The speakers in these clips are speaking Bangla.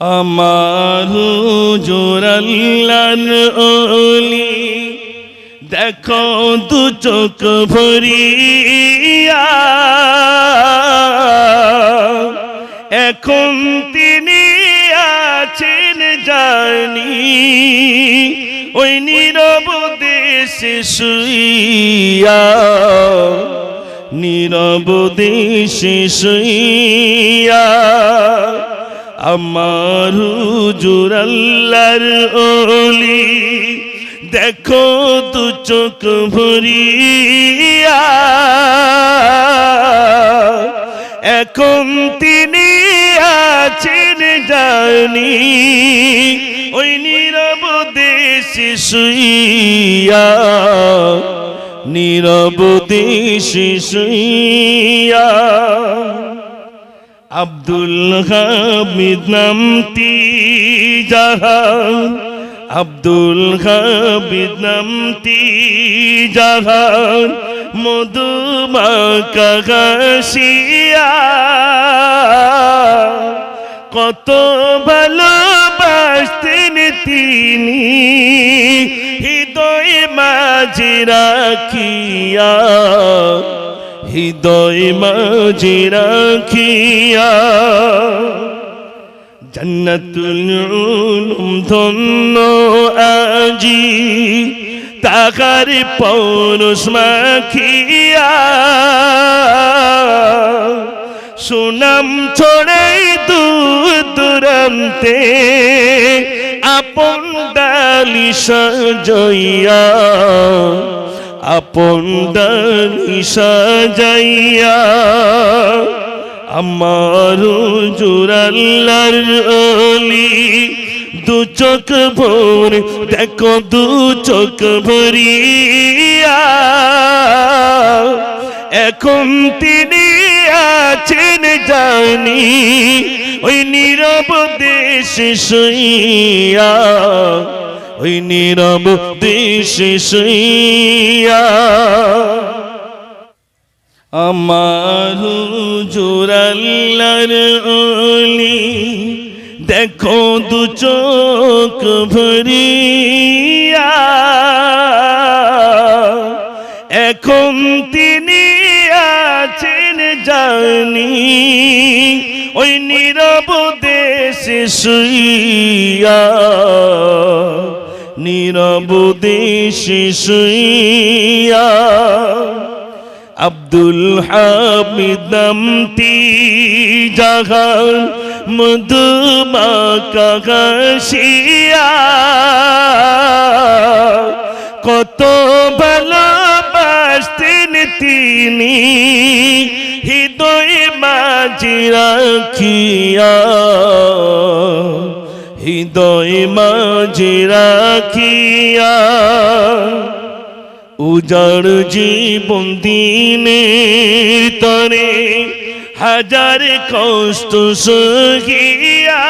আমার জোরাল্লান ওলি দেখো দু চোখ ভরিয়া। এখন তিনি আছেন জানি, ওই নীরব দেশে শুইয়া। নীরব দেশে শুইয়া। আমার জুরাল্লার ওলি দেখো তু চোখ ভরিয়া। এখন তিনি আছেন জানি, ওই নীরব দেশে শুইয়া। নীরব দেশে শুইয়া। আব্দুল হামিদ নামটি জাহান আব্দুল হামিদ নামটি জাহান মধুমাকা হাসিয়া কত ভালোবাসতেন তিনি। হৃদয় মাঝে রাখিয়া। হৃদয় মাঝে রাখিয়া জন্নতুল ধন্য আজি তাহার পৌরুষ মাখিয়া সুনাম ছড়াই দূর দূরান্তে আপন ডালি সাজইয়া আপন সাজাইয়া আমার জোরাল্লার অলি। দু চোখ ভোর, দেখো দু চোখ ভরিয়া। এখন তিনি আছেন জানি, ওই নীরব দেশে শুইয়া। ওই নীরব দেশে শুইয়া আমার জোরাল্লার অলি, দেখো দু চোখ ভরিয়া। এখন তিনি আছেন জানি, ওই নীরব দেশে শুইয়া। নীরব দেশে শুইয়া আব্দুল হামিদ নামটি জাহান মধুমাকা হাসিয়া কত ভালোবাসতেন তিনি, হৃদয় মাঝে রাখিয়া। হৃদয় মাঝে রাখিয়া উজাড় জীবন দিনের তরে হাজার কষ্ট সহিয়া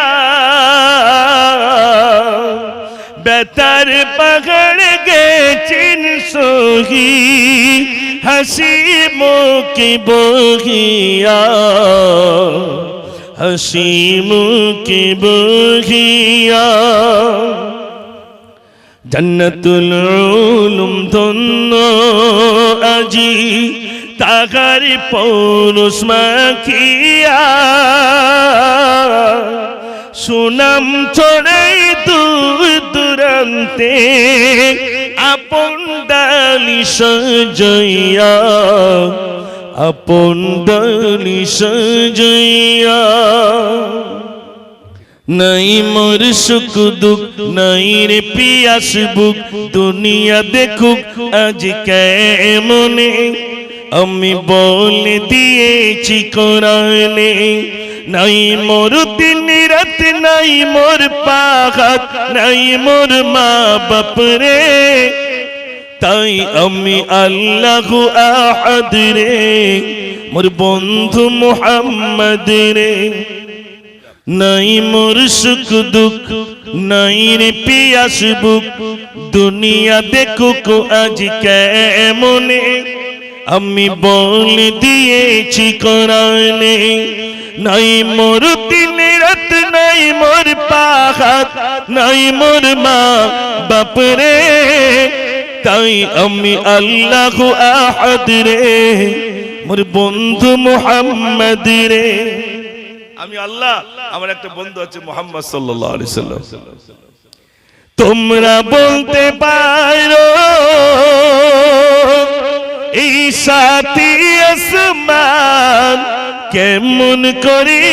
বেতার পাহাড় গেছেন সহি, হাসি মুখে বহিয়া হাসি মুখে বহিয়া জন্নতুল উলুম ধন্য আজি তাহার পৌরুষ মাখিয়া সুনাম ছড়াই দূর দূরান্তে আপন ডালি সজইয়া আপন ডালি সজইয়া। নাই মোর সুখ দুঃখ, নাই রে পিয়াস বুক, দুনিয়া দেখুক আজ কেমনে? আমি বলে দিয়েছি কোরআনে, নাই মোর দিন রাত, নাই মোর পাহাত নাই মোর মা বাপ রে। তাই আমি আল্লাহ আহাদ রে মোর বন্ধু মুহাম্মদ রে। নাই মোর সুখ দুঃখ নাই রে পিয়াস বুক দুনিয়া দেখুক আজ কেমনে? আমি বলে দিয়েছি কোরআনে নাই মোর দিন রাত নাই মোর পাহাত নাই মোর মা বাপরে। তাই আমি আল্লাহ আহাদ রে মোর বন্ধু মুহাম্মদ রে। আমি আল্লাহ আমার একটা বন্ধু আছে মোহাম্মদ সাল্লাল্লাহু আলাইহি সাল্লাম। তোমরা বলতে পারো এই সাথী আসমান কেমন করি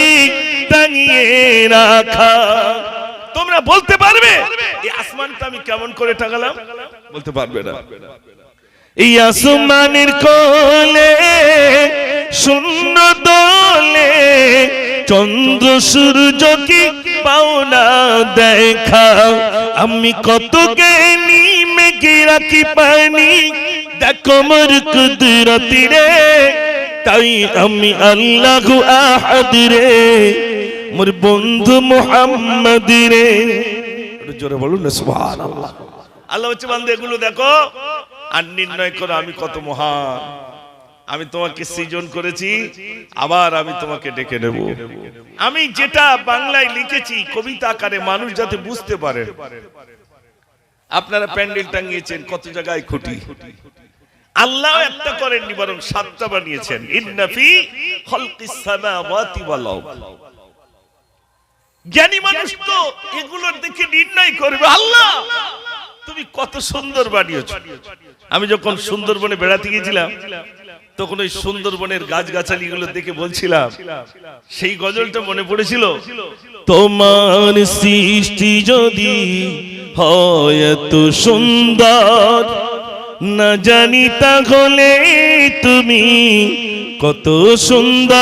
টাঙিয়ে রাখা। তোমরা বলতে পারবে আসমানটা আমি কেমন করে টাঙালাম? বলতে পারবে না। এই আসমানের কোলে, শূন্য দোলে চন্দ্র সূর্য কি পাওনা দেখা আমি কত জ্ঞানী মেঘে রাখি পানি দেখো মোর কুদরতি রে, তাই আমি আল্লাহ আহাদ রে, মোর বন্ধু মুহাম্মদ রে। একটু জোরে বলুন আল্লাহ হচ্ছে বান্দা, এগুলো দেখো। আর নির্ণয় করো, আমি কত মহান। আমি তোমাকে সৃজন করেছি, আবার আমি তোমাকে ডেকে নেব। আমি যেটা বাংলায় লিখেছি, কবিতা আকারে মানুষ যাতে বুঝতে পারে। আপনারা প্যান্ডেল টাঙিয়েছেন, কত জায়গায় খুঁটি। আল্লাহ একটা করেননি, বরং সাতটা বানিয়েছেন। ইন্নাফি খলকিস জ্ঞানী মানুষ তো এগুলোর দেখে নির্ণয় করবে। আল্লাহ! তুমি কত সুন্দর বানিয়েছ। আমি যখন সুন্দরবনে বেড়াতে গিয়েছিলাম তখন ওই সুন্দরবনের গাছগাছালি গুলো দেখে বলছিলাম। সেই গজলটা মনে পড়েছিল? তোমার সৃষ্টি যদি হয় এত সুন্দর না জানি তাহলে তুমি কত সুন্দর।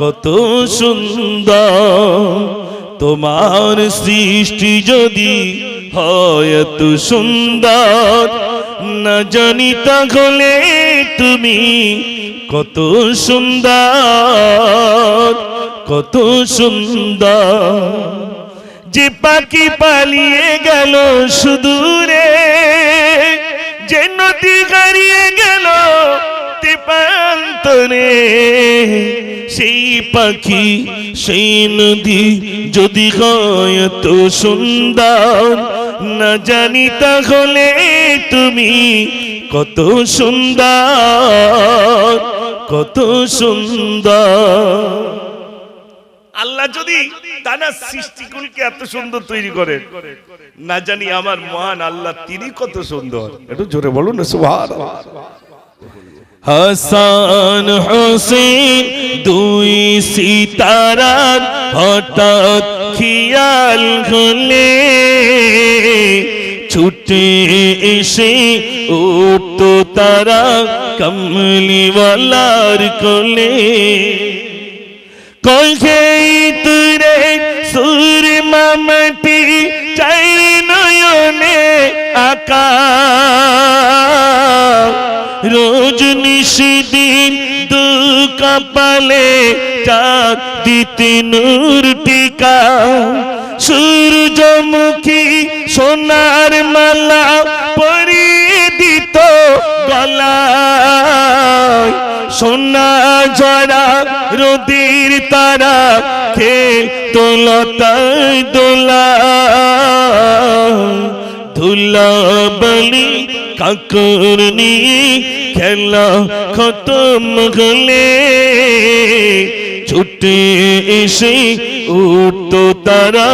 কত সুন্দর। তোমার সৃষ্টি যদি হয় এত সুন্দর। না জানি তাহলে তুমি কত সুন্দর কত সুন্দর। যে পাখি পালিয়ে গেল সুদূরে, যে নদী হারিয়ে গেল তেপান্তরে সেই পাখি, সেই নদী যদি হয় তো সুন্দর। না জানি তাহলে তুমি কত সুন্দর কত সুন্দর। আল্লাহ যদি টানা সৃষ্টিগুলিকে এত সুন্দর তৈরি করে, না জানি আমার মহান আল্লাহ তিনি কত সুন্দর। একটু জোরে বলুন না সুভার হাসান হোসেন দুই সিতারার হঠাৎ খিয়াল হলে। ছুটে এসে উঠতো তারা কমলিওয়ালার কোলে। কলখেই তুরে সুর মামটি চাই নয়নে আকা। রোজ নিশিদিন দু কপালে চাঁদ দিতে নূর টিকা সূর্যমুখী সোনার মালা পরিয়ে দিত গলায়। সোনা জড়া রোদির তারা খেল দোলতায় দোলা ধুলা বলি কাকুর নিয়ে খেলা খতম হলে ছুটে এসে উঠতো তারা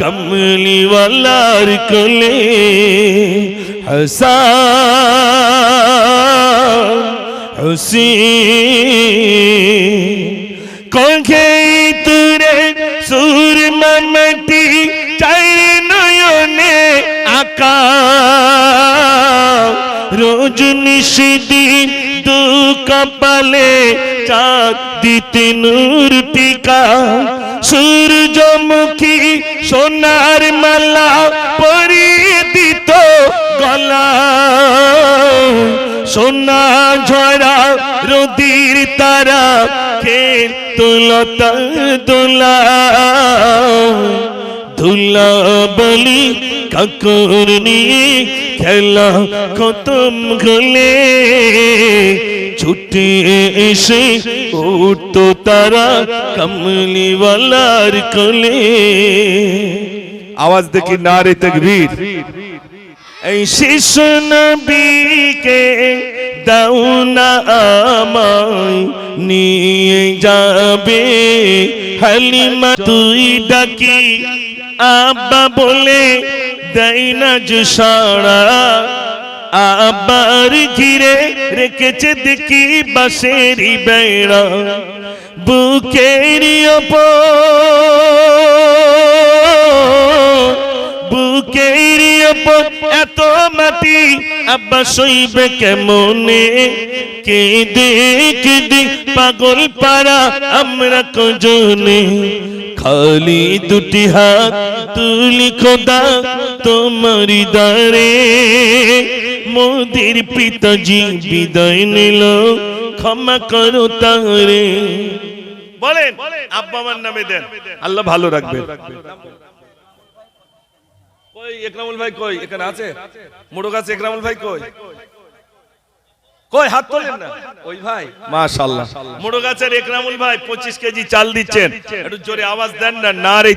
কমলিওয়ালার কোলে। হাসান হুসেন কখে তুরে সুর মামটি চাই নয়নে আকা। রোজ নিশিদিন দু কপালে চাঁদ দিতে নূর টিকা সূর্যমুখী সোনার মালা পরিয়ে দিত গলা। সোনা ঝরা রোদির তারা খেল তুলতা দোলা। ধুলা বলি কাকুর নিয়ে খেলা খতম হলে ছুটে এসে উঠতো তারা কমলিওয়ালার কোলে। আওয়াজ দেখি না রে তকবীর। এই শিশু নবীকে দাও না আমায় নিয়ে যাবে হালিমা তুই ডাকি। আব্বা বলে দেয় না সাড়া আবার ঘিরে রেখেছে দেখি বাসেরই বেড়া ওপর। বুকের এত মাটি, আব্বা সইবে কেমনে? কেঁদে কেঁদে পাগল পাড়া আমরা কজনে? খালি দুটি হাত তুলি খোদা তোমারি দারে মোদির পিতাজি বিদায় নিল ক্ষমা করো তারে। বলেন আব্বা আমার নামে দেন। আল্লাহ ভালো রাখবে কই একরামুল ভাই কই? এখানে আছে একরামুল ভাই কই? কই হাত তোলেন না। ওই ভাই মাশাআল্লাহ। একরামুল ভাই কেজি চাল দিচ্ছেন। একটু জোরে আওয়াজ দেন না না রে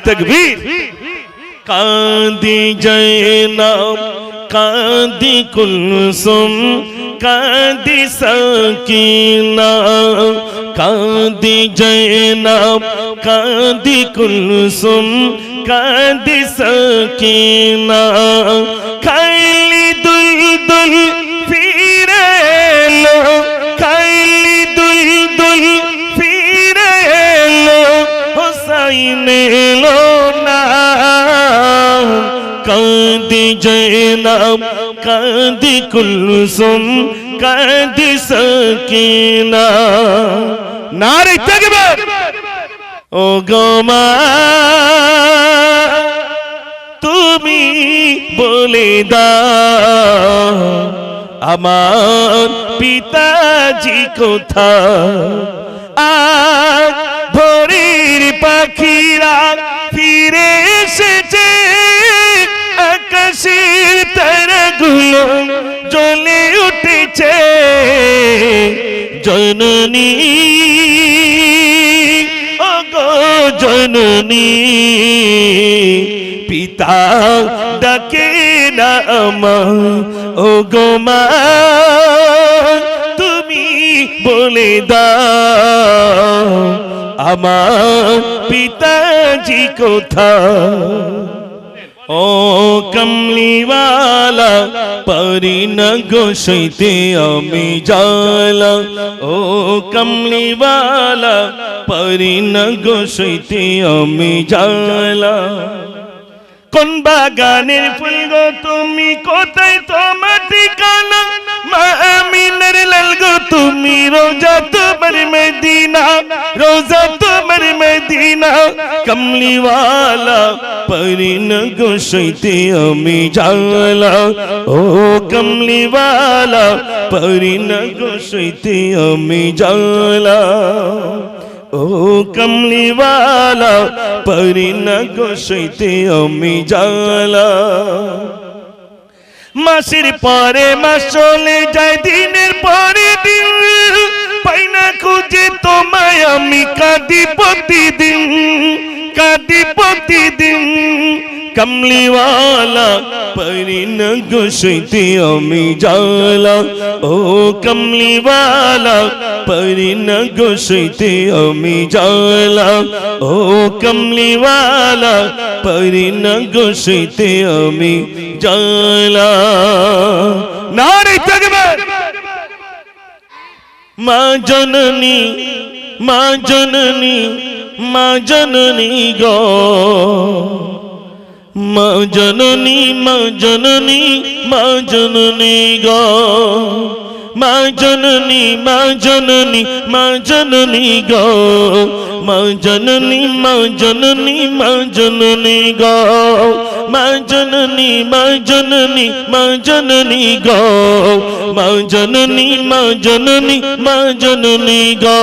কাঁদি জয়নাম কাঁদি কুলসুম কাঁদি সকিনা কাঁদি জয়নাম কাঁদি কুলসুম কাঁদি সকিনা খাইলি দুল দুল জয়নাম কাঁদি কুলসুম, কাঁদি সকিনা। নারে তকবীর ও গোমা তুমি বলে দাও, আমার পিতাজি কোথা আর জ্বলে উঠেছে জননী। জননী, পিতা ডাকে না ও গো মা, তুমি বলে দাও, আমার পিতাজি কোথায়? ও কমলিওয়ালা, পারি না গোসাইতে আমি জালা ও কমলিওয়ালা, পারি না গোসাইতে আমি জালা কোন বাগানের ফুল গো তুমি, কোথায় তোমার ঠিকানা? মা আমিনের লাল গো তুমি, রোজা তোমার মদিনা। রোজা তোমার মদিনা কমলিওয়ালা পরিন গো সইতে আমি জালা ও কমলিওয়ালা পরিন গো সইতে আমি জালা ও কমলিওয়ালা পরিন গোসাইতে আমি জালা মাসের পরে মাস চলে যায় দিনের তোমায় আমি কাঁদি প্রতিদিন কাঁদি প্রতিদিন। কমলিওয়ালা পরিন গোসাইতে আমি জালা ও কমলিওয়ালা পরিন গোসাইতে আমি জালা ও কমলিওয়ালা পরিন গোসাইতে আমি জালা নারে তকবীর মা জননী মা জননী মা জননী গো। মা জননী মা জননী মা জননী গো। মা জননী মা জননী মা জননী গো। মা জননী মা জননী মা জননী গো। মা জননী মা জননী মা জননী গো। মা জননী মা জননী মা জননী গো।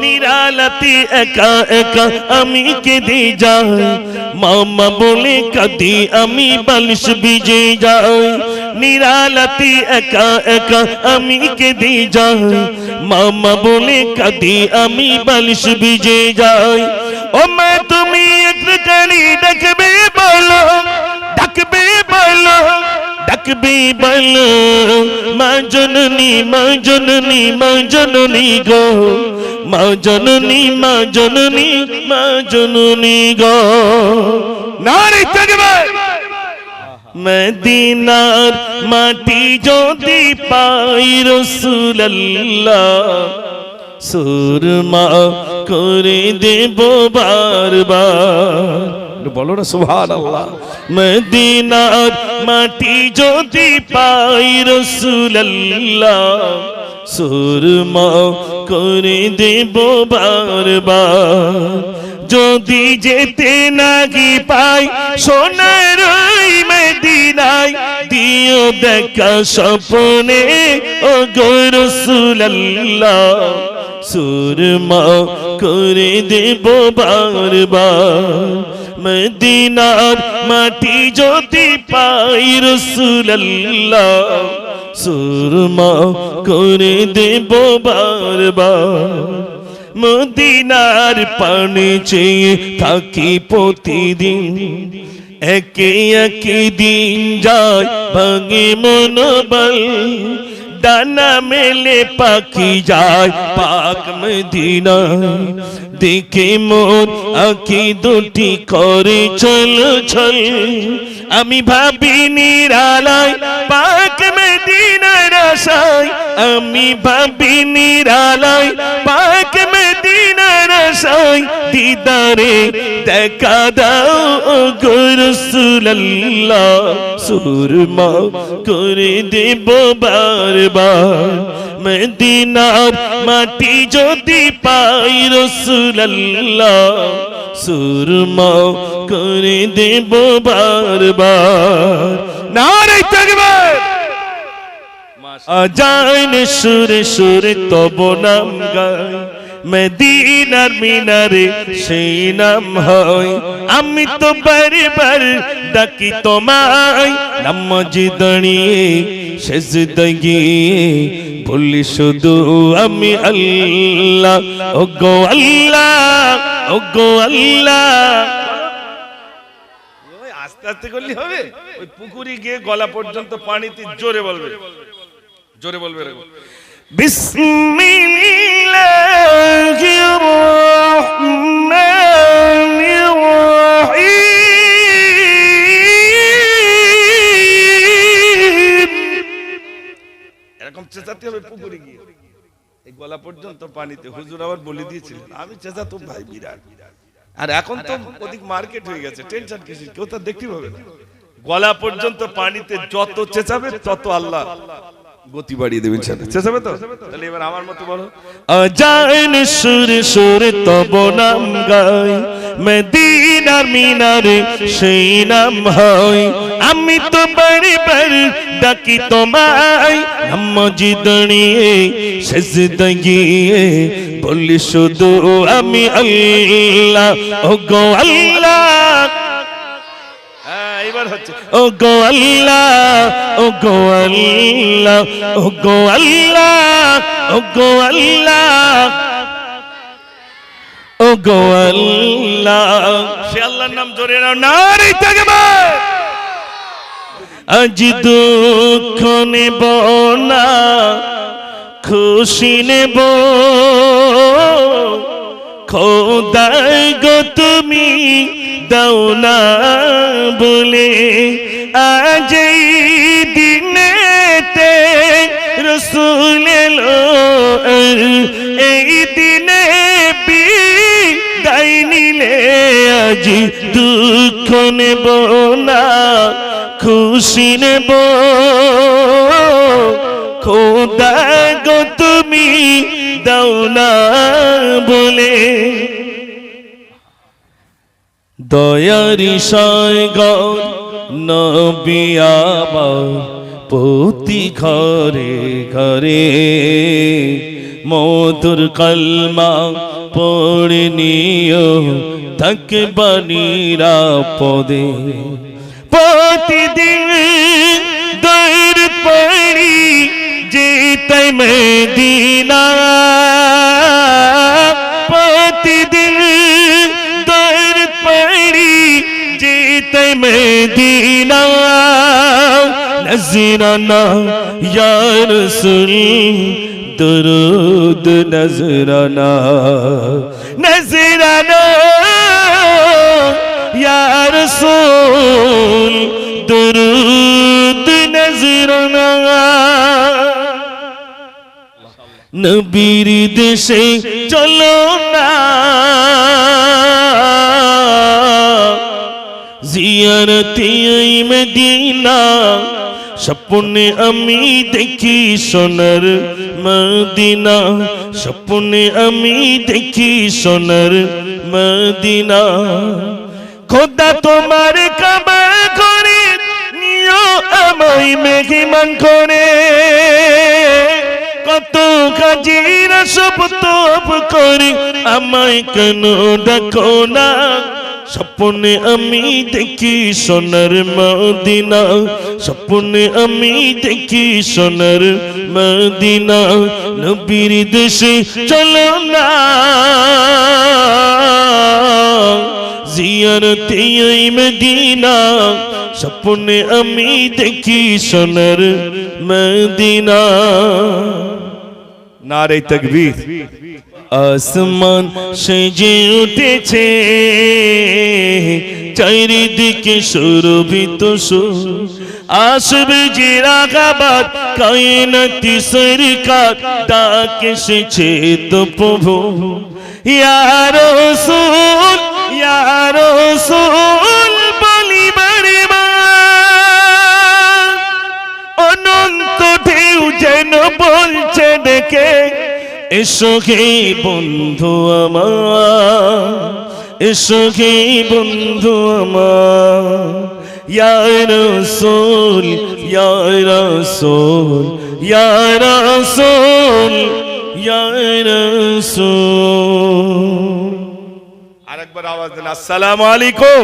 নিরালাতে একা একা আমি কেঁদে যাই। মামা বলে কাঁদি আমি বালিশ ভিজে যাই। নিরালাতি একা একা আমি কেঁদে যাই। মামা বলে কাঁদি, আমি বালিশ ভিজে যাই। ও মা, তুমি একটুখানি ডাকবে বলো ডাকবে বলো ডাকবে বলো। মা জননী মা জননী মা জননী গো। মা জননী মা জননী মা জননী গো। নারী তকবীর মদিনার মাটি যদি পাই রসুল্লাহ সুরমা করে দেব বারবার। বলো না সুবহানাল্লাহ। মদিনার মাটি যদি পাই রসুল্লাহ সুরমা করে দেব বারবার। যদি যেতে নাগি পাই সোনার মদিনায় দিও দেখা স্বপ্নে, ও গো রসুল্লাহ সুরমা করে দেব বারবার। মদিনার মাটি যদি পাই রসুল্লাহ সুরমা করে দেব বারবার। মদিনার পানে চেয়ে থাকি প্রতিদিন একে একে দিন যায় ভাঙে মনোবল ডানা মেলে পাখি যায় পাক মদিনা দেখে মোর আঁকি দুটি করে চল চল। আমি ভাবি নিরালায় পাক মদিনার আশায়। আমি ভাবি নিরালায় পাক মদিনার আশায় দিদারে দেখা দাও গুরুসুল্লাহ সুরমা করে দেব বারবার। মদিনার মাটি যদি পাই রসুল্লাহ সুরমা করে দেব বারবার। নারী তকবীর! আজান সুরে সুরে তব নাম গাই। মদিনার মিনারে সেই নাম হয়। আমি তো বারবার ডাকি তোমায় নামাজি দাঁড়িয়ে শেষ গিয়ে বলি শুধু আমি আল্লাহ। ও গো আল্লাহ ও গো আল্লাহ আস্তে আস্তে করলে হবে? ওই পুকুরি গিয়ে গলা পর্যন্ত পানিতে জোরে বলবে। জোরে বলবে এরকম। চেঁচাতে হবে পুকুরে গিয়ে। এই গলা পর্যন্ত পানিতে। হুজুর আবার বলে দিয়েছিলেন, আমি চেঁচাতো ভাই বিরাট আর এখন তো অধিক মার্কেট হয়ে গেছে, টেনশন কিছু কেউ তো দেখতে পাবে না। গলা পর্যন্ত পানিতে যত চেঁচাবে, তত আল্লাহ গতি বাড়িয়ে দেবেন সাথে। চেঁচাবে তো? তাহলে এবার আমার মতো বলো। আজান সুর সুর তব নাম গাই মদিনার মিনারে সেই নাম হয়। আমি তো বারে বার ডাকি তোমায় নামাজি দাঁড়িয়ে শেষ গিয়ে বলি শুধু আমি আল্লাহ ও গো আল্লাহ। এবার হচ্ছে ও গো আল্লাহ ও গো আল্লাহ ও গো আল্লাহ ও গো আল্লাহ ও গো আল্লাহ। সে আল্লাহর নাম জোরে নাও না নারী তকবীর আজ দুঃখ নেব না খুশি নেব। খোদাই গো তুমি দাও না বলে, আজ দিনেতে রসুল এই দিনে বিদায় নিলে আজ দুঃখ নেব না, খুশি নেব। খোদা গো তুমি দাও না বলে দয়ারি সয়গর নবিয়াবার প্রতি ঘরে ঘরে মধুর কলমা পড়ে নিও থাকবা নিরাপদে প্রতিদিন দই দর পড়ি মদিনা দরুদ নজরানা নজরানা দরুদ নজরানা নবীর দেশে চলো না জিয়ারতে ওই মদিনা আমি দেখি সোনার মদিনা স্বপ্নে আমি দেখি সোনার মদিনা খোদা তোমার কাবা করে নিও আমায় মেঘিমান করে কত কাজিরা সব তপ করি আমায় কেন দেখো না স্বপ্নে আমি দেখি সোনার মদিনা, স্বপ্নে আমি দেখি সোনার মদিনা, নবীর দেশে চলো না। জিয়ারতে মদিনা, স্বপ্নে আমি দেখি সোনার মদিনা। নারে তকবীর। আসমান সেজে উঠেছে। চারিদিকে সুরভিত সুর। আসবে যে রাগাবাদ, কায়নাতি সরকার ডাক এসেছে তো প্রভু ইয়ার সুল ইয়ার সুল বলি বারে অনন্ত ঢেউ যেন বলছে ডেকে এসো হে বন্ধু আমার, এসো হে বন্ধু আমার। ইয়া রাসূল ইয়া রাসূল ইয়া রাসূল ইয়া রাসূল। আরেকবার আওয়াজ দেন, আসসালামু আলাইকুম।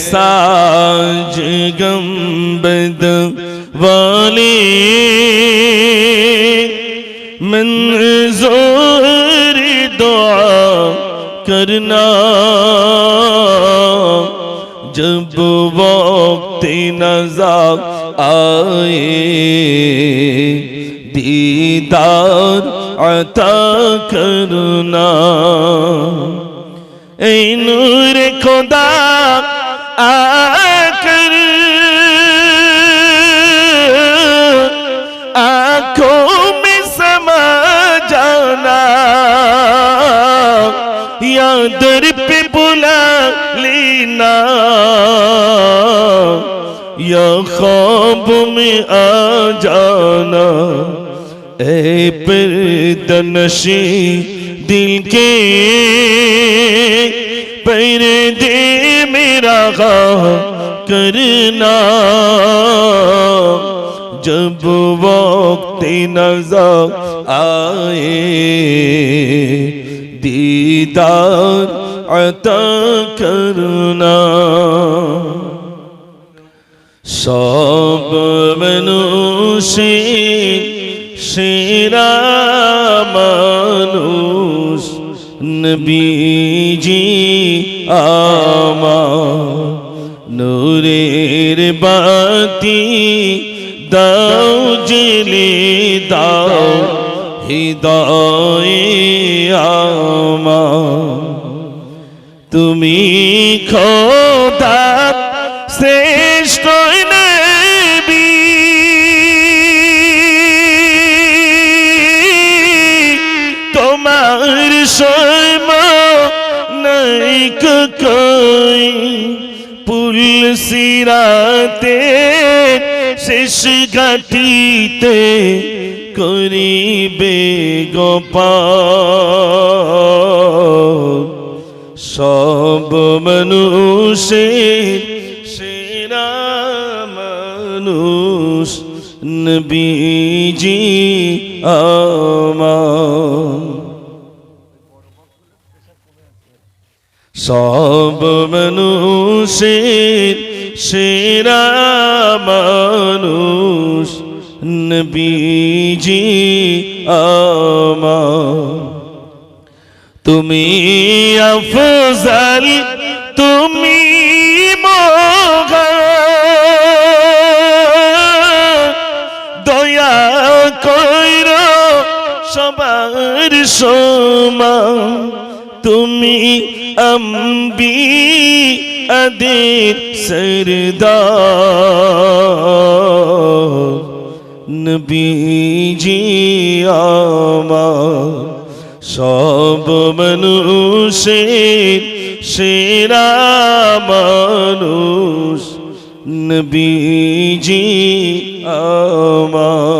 साज गंबद वाले मंजूर दुआ करना जब वक्त नजर आए दीदार अता करना এই নূর খোদা আকর आंखों में समा जाना या दर पे बुला लेना या ख्वाब में आ जाना ए पर्दनशी दिल के पर्दे मेरा गा करना जब वक्त नजर आए दीदार अता करना সব মানুষে সেরা মানুষ নবীজি নূরের বাতি দাও জেলে দাও হৃদয়ে আমা তুমি খোদা সিরাতে শেষ ঘাটিতে করিবে গোপাল। সব মানুষের সেরা মানুষ নবীজি আমার। সব মানুষের সেরা মানুষ নবীজি আমার। তুমি আফজাল তুমি সবার সমান। তুমি আম্বি আদির সরদার নবীজি আমার সব মানুষের সেরা মানুষ নবীজি আমার